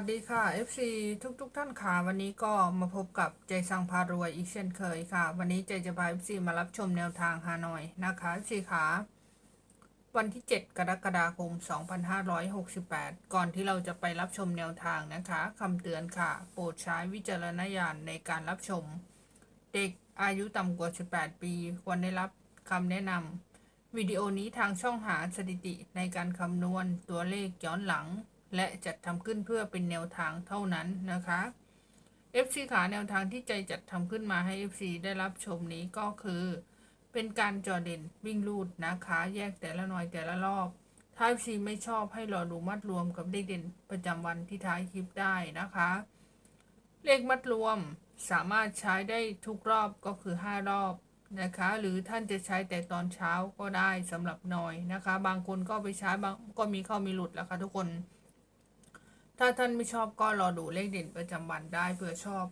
สวัสดีค่ะ FC ทุกทุกๆท่านค่ะ วันนี้ก็มาพบกับใจสังพารวยอีกเช่นเคยค่ะ วันนี้ใจจะพา FC มารับชมแนวทางฮานอยนะคะ FC ค่ะ วันที่ 7 กรกฎาคม 2568 ก่อนที่เราจะไปรับชมแนวทางนะคะคำเตือนค่ะ โปรดใช้วิจารณญาณในการรับชม เด็กอายุต่ำกว่า 18 ปี ควรได้รับคำแนะนำวิดีโอนี้ทางช่องหาสถิติในการคำนวณตัวเลขย้อนหลัง และจัดทำขึ้นเพื่อเป็นแนวทางเท่านั้นนะคะ FC ขาแนวทางที่ใจจัดทำขึ้นมาให้ FC ได้รับชมนี้ก็คือ เป็นการจอเด่นวิ่งลูดนะคะ แยกแต่ละหน่อยแต่ละรอบ ถ้า FC ไม่ชอบให้รอดูมัดรวมกับเลขเด่นประจำวันที่ท้ายคลิปได้นะคะ เลขมัดรวมสามารถใช้ได้ทุกรอบก็คือ 5 รอบนะคะ หรือท่านจะใช้แต่ตอนเช้าก็ได้สำหรับหน่อยนะคะ บางคนก็ไปใช้บางก็มีเข้ามีหลุดแล้วค่ะทุกคน ถ้าท่านไม่ชอบก็รอดูเลขเด่นประจำวันได้เผื่อชอบ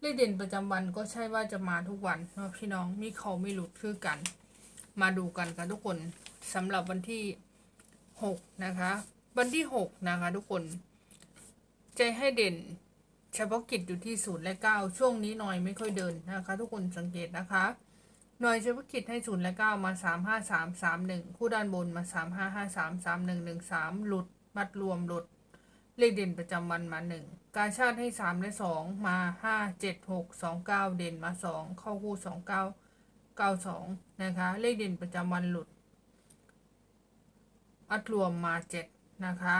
เลขเด่นประจำวันก็ใช่ว่าจะมาทุกวันเนาะพี่น้องมีเขาไม่หลุดคือกัน มาดูกันค่ะทุกคนสำหรับวันที่หกนะคะ วันที่หกนะคะ ทุกคน ใจให้เด่นเฉพาะกิจอยู่ที่ศูนย์และเก้าช่วงนี้หน่อยไม่ค่อยเดินนะคะ ทุกคนสังเกตนะคะหน่วยเฉพาะกิจให้ศูนย์และเก้ามาสามห้าสามสามหนึ่งคู่ด้านบนมาสามห้าห้าสามสามหนึ่งหนึ่งสามหลุดมัดรวมหลุด เลขเด่นประจำวันมาหนึ่งการชาติให้สามและสองมาห้าเจ็ดหกสองเก้าเด่นมาสองเข้าคู่สองเก้าเก้าสองนะคะ เลขเด่นประจำวันหลุด อัดรวมมาเจ็ดนะคะ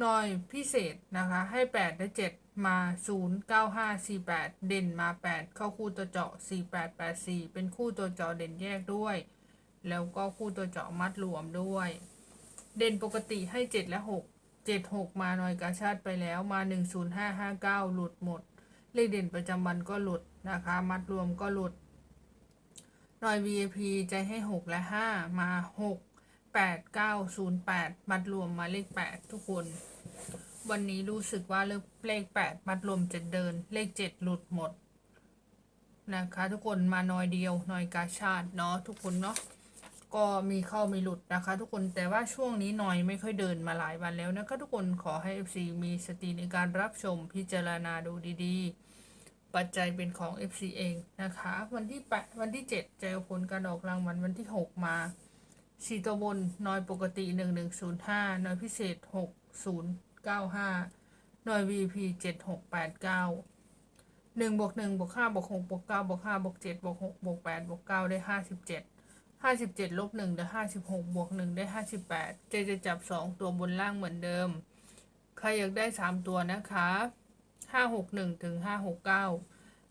หน่อยพิเศษนะคะ ให้แปดและเจ็ดมาศูนย์เก้าห้าสี่แปดเด่นมาแปดเข้าคู่ตัวเจาะสี่แปดแปดสี่เป็นคู่ตัวเจาะเด่นแยกด้วย แล้วก็คู่ตัวเจาะมัดรวมด้วย เด่นปกติให้เจ็ดและหก เจ็ดหกมาหน่อยกาชาติไปแล้วมาหนึ่งศูนย์ห้าห้าเก้าหลุดหมด เลขเด่นประจำวันก็หลุดนะคะ มัดรวมก็หลุดหน่อย VIP ใจให้หกและห้ามาหกแปดเก้าศูนย์แปดมัดรวมมาเลขแปดทุกคน วันนี้รู้สึกว่าเลขแปดมัดรวมจะเดิน เลขเจ็ดหลุดหมดนะคะ ทุกคนมาหน่อยเดียวหน่อยกาชาติเนาะทุกคนเนาะ ก็มีเข้ามีหลุดนะคะ ทุกคนแต่ว่าช่วงนี้หน่อยไม่ค่อยเดินมาหลายวันแล้วนะคะทุกคนขอให้ FC มีสติในการรับชมพิจารณาดูดีๆ ปัจจัยเป็นของ FC เองนะคะ วันที่แปดวันที่7จอผลการออกรางวัลวันที่ 6 มาสี่ตัวบนน้อยปกติ 1105น้อยพิเศษ 6095น้อย VP 7689 1บวก1บวก5บวก6บวก9บวก5บวก7บวก6บวก8บวก9ได้57 ห้าสิบเจ็ดลบหนึ่งได้ห้าสิบหกบวกหนึ่งได้ห้าสิบแปดเจจะจับสองตัวบนล่างเหมือนเดิม ใครอยากได้สามตัวนะคะห้าหกหนึ่งถึงห้าหกเก้า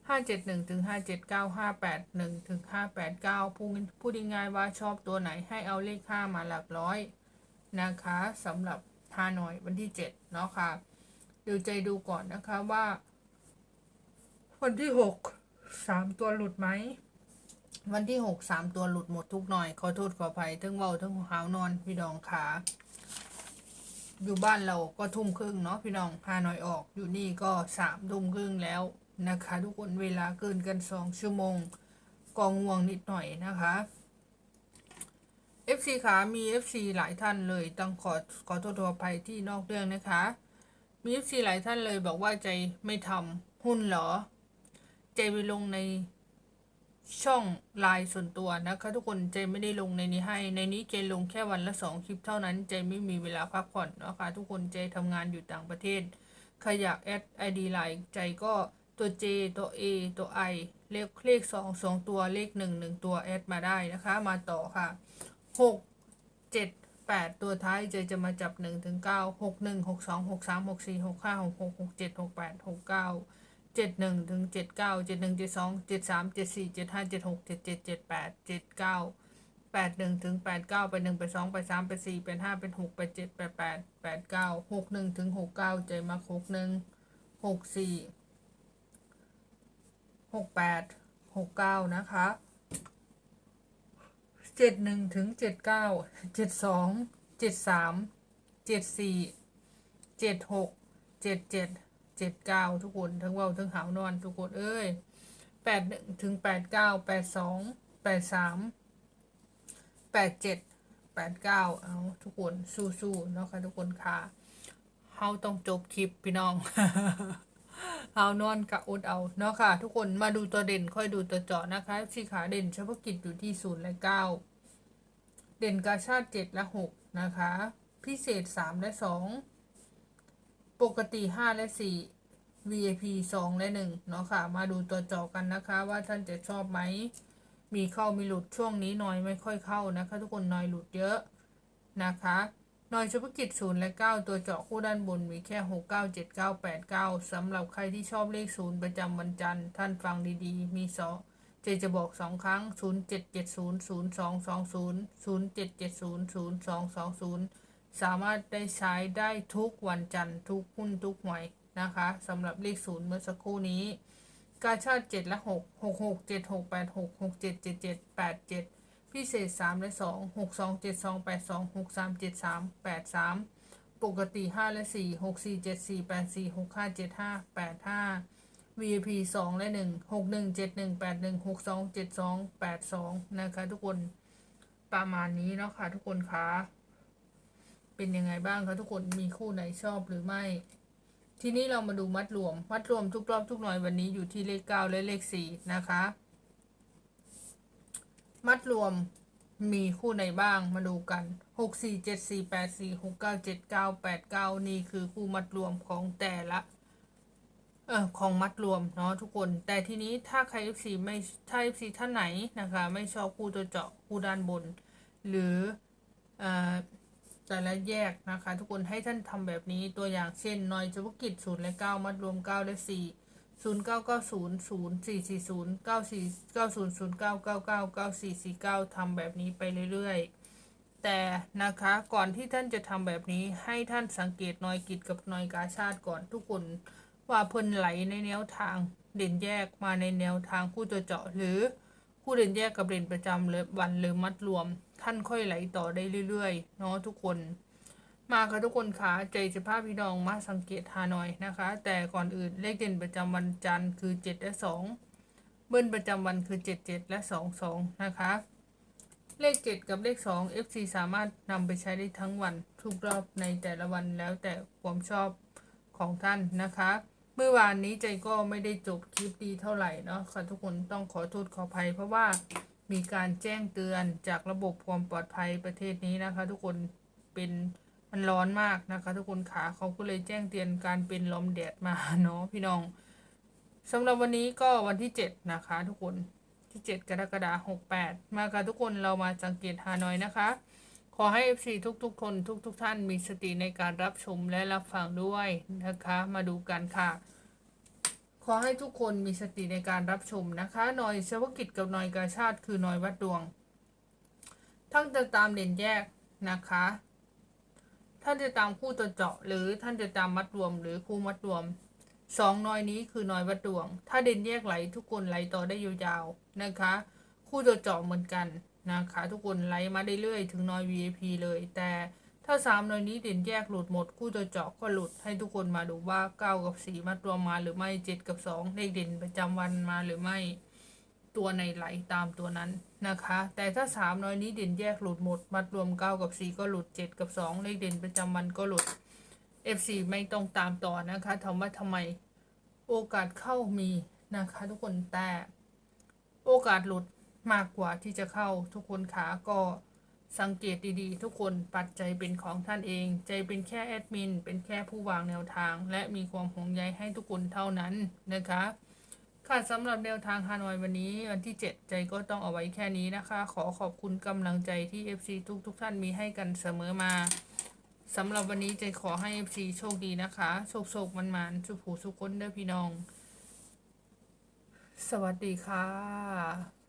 ห้าเจ็ดหนึ่งถึงห้าเจ็ดเก้าห้าแปดหนึ่งถึงห้าแปดเก้าพูดพูดง่ายๆว่าชอบตัวไหนให้เอาเลขห้ามาหลักร้อยนะคะสำหรับฮานอยวันที่เจ็ดเนาะค่ะเดี๋ยวใจดูก่อนนะคะว่า วันที่หกสามตัวหลุดไหม วันที่หกสามตัวหลุดหมดทุกหน่อย ขอโทษขออภัยทั้งเบาทั้งหาวนอน พี่น้องขา อยู่บ้านเราก็ทุ่มครึ่งเนาะพี่น้องพาหน่อยออก อยู่นี่ก็สามทุ่มครึ่งแล้วนะคะ ทุกคนเวลาเกินกันสองชั่วโมงกองง่วงนิดหน่อยนะคะ FC ขามี FC หลายท่านเลยต้องขอขอโทษขออภัยที่นอกเรื่องนะคะ มี FC หลายท่านเลยบอกว่าใจไม่ทำหุ้นเหรอ ใจไปลงใน ช่องไลน์ส่วนตัวนะคะทุกคนเจไม่ได้ลงในนี้ให้ ในนี้เจลงแค่วันละสองคลิปเท่านั้นเจไม่มีเวลาพักผ่อนนะคะทุกคนเจทำงานอยู่ต่างประเทศใครอยากแอดไอดีไลน์ใจก็ตัว J ตัว A ตัว I เลขเลขสองสองตัวเลขหนึ่งหนึ่งตัวแอดมาได้นะคะ มาต่อค่ะหกเจ็ดแปดตัวท้ายเจจะมาจับหนึ่งถึงเก้าหกหนึ่งหกสองหกสามหกสี่หกห้าหกหกหกเจ็ดหกแปดหกเก้า เจ็ดหนึ่งถึงเจ็ดเก้าเจ็ดหนึ่งเจ็ดสองเจ็ดสามเจ็ดสี่เจ็ดห้าเจ็ดหกเจ็ดเจ็ดเจ็ดแปดเจ็ดเก้าแปดหนึ่งถึงแปดเก้าไปหนึ่งไปสองไปสามไปสี่ไปห้าไปหกไปเจ็ดไปแปดแปดเก้าหกหนึ่งถึงหกเก้าใจมาหกหนึ่งหกสี่หกแปดหกเก้านะคะเจ็ดหนึ่งถึงเจ็ดเก้าเจ็ดสองเจ็ดสามเจ็ดสี่เจ็ดหกเจ็ดเจ็ด จ็ดเก้าทุกคน ทั้งเว่าทั้งหาวนอนทุกคนเอ้ยแปดหนึ่งถึงแปดเก้าแปดสองแปดสามแปดเจ็ดแปดเก้าเอาทุกคนสู้ๆเนาะค่ะทุกคนค่ะเฮาต้องจบคลิปพี่น้องเฮานอนกะอดเอาเนาะค่ะ ทุกคนมาดูตัวเด่นค่อยดูตัวเจาะนะคะสีขาเด่นเฉพาะกิจอยู่ที่ศูนย์และเก้าเด่นกาชาติเจ็ดและหกนะคะ พิเศษสามและสอง ปกติห้าและสี่ VIP สองและหนึ่งเนาะค่ะ มาดูตัวเจาะกันนะคะ ว่าท่านจะชอบไหม มีเข้ามีหลุดช่วงนี้น้อยไม่ค่อยเข้านะคะ ทุกคนน้อยหลุดเยอะนะคะน้อยเฉพาะกิจศูนย์และ 9 ตัวเจาะคู่ด้านบนมีแค่ 6 9 7 9 8 9สำหรับใครที่ชอบเลขศูนย์ประจำวันจันทร์ท่านฟังดีๆ มีสองเจจะบอก 2 ครั้ง 0 7 7 0 0 2 2 0 0 7 7 0 0 2 2 0 สามารถได้ใช้ได้ทุกวันจันทร์ทุกหุ้นทุกหวยนะคะสำหรับเลขศูนย์เมื่อสักครู่นี้ กาชาติ7และ 6 6 6 7 6 8 6 6 7 7 7 8 7 พิเศษ 3 และ 2 6 2 7 2 8 2 6 3 7 3 8 3 ปกติ 5 และ 4 6 4 7 4 8 4 6 5 7 5 8 5 VIP 2 และ 1 6 1 7 1 8 1 6 2 7 2 8 2 นะคะทุกคนประมาณนี้เนาะค่ะทุกคนคะ เป็นยังไงบ้างคะทุกคนมีคู่ไหนชอบหรือไม่ ทีนี้เรามาดูมัดรวม มัดรวมทุกรอบทุกหน่วยวันนี้อยู่ที่เลข9และเลข4นะคะ มัดรวมมีคู่ไหนบ้างมาดูกัน6 4 7 4 8 4 6 9 7 9 8 9นี่คือคู่มัดรวมของแต่ละเออของมัดรวมเนาะทุกคน แต่ทีนี้ถ้าใคร FC ไม่ถ้า FC ท่านไหนนะคะ ไม่ชอบคู่ตัวเจาะคู่ด้านบน หรือเอ่อ แต่ละแยกนะคะ ทุกคนให้ท่านทำแบบนี้ตัวอย่างเช่นหน่อยเฉพาะกิจศูนย์และเก้ามัดรวมเก้าและสี่ศูนย์เก้าเก้าศูนย์ศูนย์สี่สี่ศูนย์เก้าสี่เก้าศูนย์ศูนย์เก้าเก้าเก้าเก้าสี่สี่เก้าทำแบบนี้ไปเรื่อยๆ แต่นะคะก่อนที่ท่านจะทำแบบนี้ให้ท่านสังเกตหน่อยกิจกับหน่อยกาชาติก่อนทุกคนว่าเพิ่นไหลในแนวทางเด่นแยกมาในแนวทางคู่ตัวเจาะหรือ ผู้เด่นแยกกับเด่นประจำเลยวันหรือมัดรวม ท่านค่อยไหลต่อได้เรื่อยๆเนาะทุกคน มาค่ะทุกคนขาใจจะพาพพี่น้องมาสังเกตหาหน่อยนะคะ แต่ก่อนอื่นเลขเด่นประจำวันจันทร์คือ 7 และ 2 เบิ้ลประจำวันคือ 7 7 และ 2 2 นะคะ เลข 7 กับเลข 2 FC สามารถนำไปใช้ได้ทั้งวันทุกรอบในแต่ละวันแล้วแต่ความชอบของท่านนะคะ เมื่อวานนี้ใจก็ไม่ได้จบคลิปดีเท่าไหร่เนาะค่ะทุกคนต้องขอโทษขออภัย เพราะว่ามีการแจ้งเตือนจากระบบความปลอดภัยประเทศนี้นะคะ ทุกคนเป็นมันร้อนมากนะคะ ทุกคนขาเขาก็เลยแจ้งเตือนการเป็นลมแดดมาเนาะพี่น้องสำหรับวันนี้ก็วันที่ 7 นะคะ ทุกคนที่ 7 กรกฎาคม68 มาค่ะทุกคนเรามาสังเกตหานอยนะคะ ขอให้ FC ทุกๆ คนทุก ๆ ท่านมีสติในการรับชมและรับฟังด้วยนะคะ มาดูกันค่ะ ขอให้ทุกคนมีสติในการรับชมนะคะหน่อยเฉพาะกิจกับหน่อยกาชาติคือหน่อยวัดดวงท่านจะตามเด่นแยกนะคะ ท่านจะตามคู่ตัวเจาะ หรือท่านจะตามมัดรวม หรือคู่มัดรวมสองน่อยนี้คือน่อยวัดดวง ถ้าเด่นแยกไหลทุกคนไหลต่อได้ยาวๆนะคะ คู่ตัวเจาะเหมือนกัน นะคะทุกคนไหลมาได้เรื่อยถึงนอย VIP เลย แต่ถ้าสามนอยนี้เด่นแยกหลุดหมดคู่ตัวเจาะก็หลุดให้ทุกคนมาดูว่าเก้ากับสี่มัดรวมมาหรือไม่เจ็ดกับสองเลขเด่นประจำวันมาหรือไม่ตัวในไหลตามตัวนั้นนะคะ แต่ถ้าสามน้อยนี้เด่นแยกหลุดหมด มัดรวมเก้ากับสี่ก็หลุดเจ็ดกับสองเลขเด่นประจำวันก็หลุด F4 ไม่ต้องตามต่อนะคะถามว่าทำไมโอกาสเข้ามีนะคะ ทุกคนแต่โอกาสหลุด มากกว่าที่จะเข้าทุกคนขาก็สังเกตดีๆ ทุกคนปัจจัยเป็นของท่านเอง ใจเป็นแค่แอดมิน เป็นแค่ผู้วางแนวทาง และมีความห่วงใยให้ทุกคนเท่านั้นนะคะค่ะสำหรับแนวทางฮานอยวันนี้วันที่ 7 ใจก็ต้องเอาไว้แค่นี้นะคะ ขอขอบคุณกำลังใจที่ FC ทุกทุกๆท่านมีให้กันเสมอมาสำหรับวันนี้ใจขอให้ FC โชคดีนะคะ โชคโชคมันมันสุขผูสุขคนเด้อพี่น้อง สวัสดีค่ะ